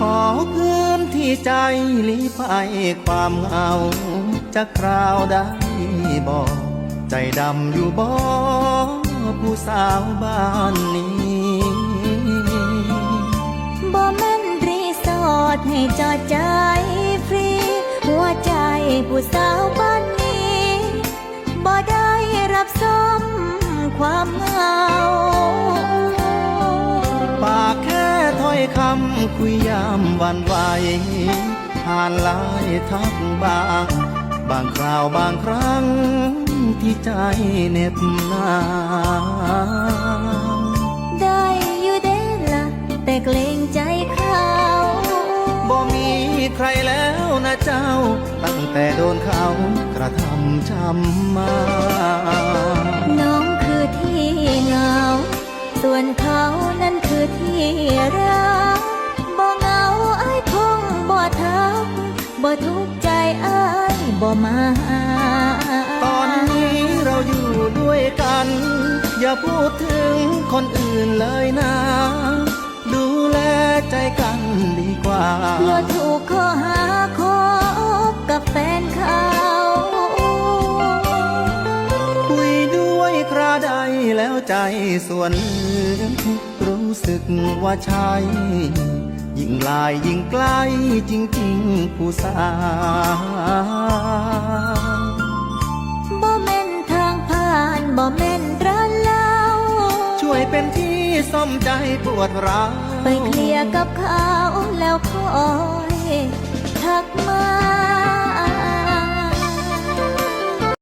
ขอพื้นที่ใจลีภัยความเหงาจะคราวได้บอกใจดำอยู่บ่ผู้สาวบ้านนี้บ่แม่นรีสอร์ทให้จอดใจฟรี หัวใจผู้สาวบ้านนี้บ่ได้รับซ้อมความเหงา อยคำคุยยามวันไหวผ่านหลายทักบาง บางคราวบางครั้งที่ใจเหน็บหนาวได้อยู่เด้ละแต่เกรงใจเขาบ่มีใครแล้วนะเจ้า ตั้งแต่โดนเขากระทำช้ำมา น้องคือที่เหงาส่วนเขานั้นคือที่รัก บ่ทุกใจอ้ายบ่มาหาตอนนี้เราอยู่ด้วยกัน อย่าพูดถึงคนอื่นเลยนะ ดูแลใจกันดีกว่ากลัวถูกข้อหาคบกับแฟนเขาคุยด้วยคราใดแล้วใจส่วนลึกรู้สึกว่าใช่ ยิ่งลายยิ่งใกล้จริงๆ ผู้สาวบ่แม่นทางผ่านบ่แม่นร้านเหล้าช่วยเป็นที่ซ่อมใจปวดร้าวไปเคลียร์กับเขาแล้วคอยทักมา